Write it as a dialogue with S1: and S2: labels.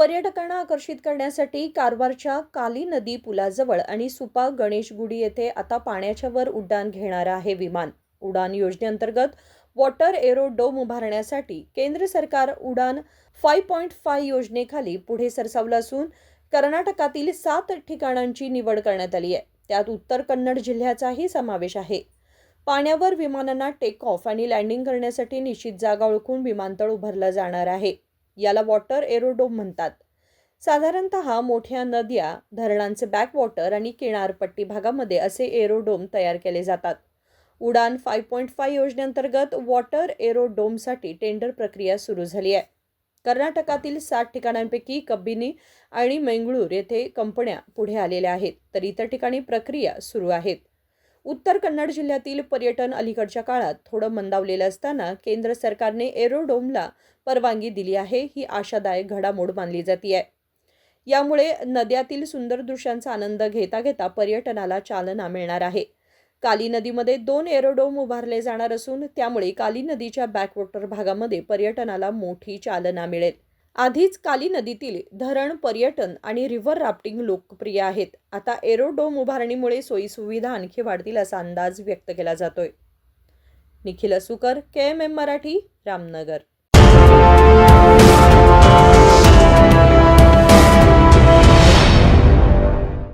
S1: पर्यटकांना आकर्षित करण्यासाठी कारवारच्या काली नदी पुलाजवळ आणि सुपा गणेशगुडी येथे आता पाण्याच्या वर उड्डाण घेणारं आहे विमान. उडान योजनेअंतर्गत वॉटर एरो डोम उभारण्यासाठी केंद्र सरकार उडान फाय पॉईंट फाय योजनेखाली पुढे सरसावलं असून कर्नाटकातील सात ठिकाणांची निवड करण्यात आली आहे. त्यात उत्तर कन्नड जिल्ह्याचाही समावेश आहे. पाण्यावर विमानांना टेक ऑफ आणि लँडिंग करण्यासाठी निश्चित जागा ओळखून विमानतळ उभारलं जाणार आहे. याला वॉटर एरोडोम म्हणतात. साधारणत मोठ्या नद्या धरणांचे बॅकवॉटर आणि किनारपट्टी भागामध्ये असे एरोडोम तयार केले जातात. उडान फाय पॉईंट फाय योजनेअंतर्गत वॉटर एरोडोमसाठी टेंडर प्रक्रिया सुरू झाली आहे. कर्नाटकातील सात ठिकाणांपैकी कब्बिनी आणि मंगळूर येथे कंपन्या पुढे आलेल्या आहेत तर इतर ठिकाणी प्रक्रिया सुरू आहेत. उत्तर कन्नड जिल्ह्यातील पर्यटन अलीकडच्या काळात थोडं मंदावलेलं असताना केंद्र सरकारने एरोडोमला परवानगी दिली आहे ही आशादायक घडामोड मानली जाते आहे यामुळे नद्यातील सुंदर दृश्यांचा आनंद घेता घेता पर्यटनाला चालना मिळणार आहे. काली नदीमध्ये दोन एरोडोम उभारले जाणार असून त्यामुळे काली नदीच्या बॅकवॉटर भागामध्ये पर्यटनाला मोठी चालना मिळेल. आधीच काली नदीतील धरण पर्यटन आणि रिव्हर राफ्टिंग लोकप्रिय आहेत. आता एरोडोम उभारणीमुळे सोयीसुविधा आणखी वाढतील असा अंदाज व्यक्त केला जातोय. Nikhil Asukar K M M Marathi Ramnagar.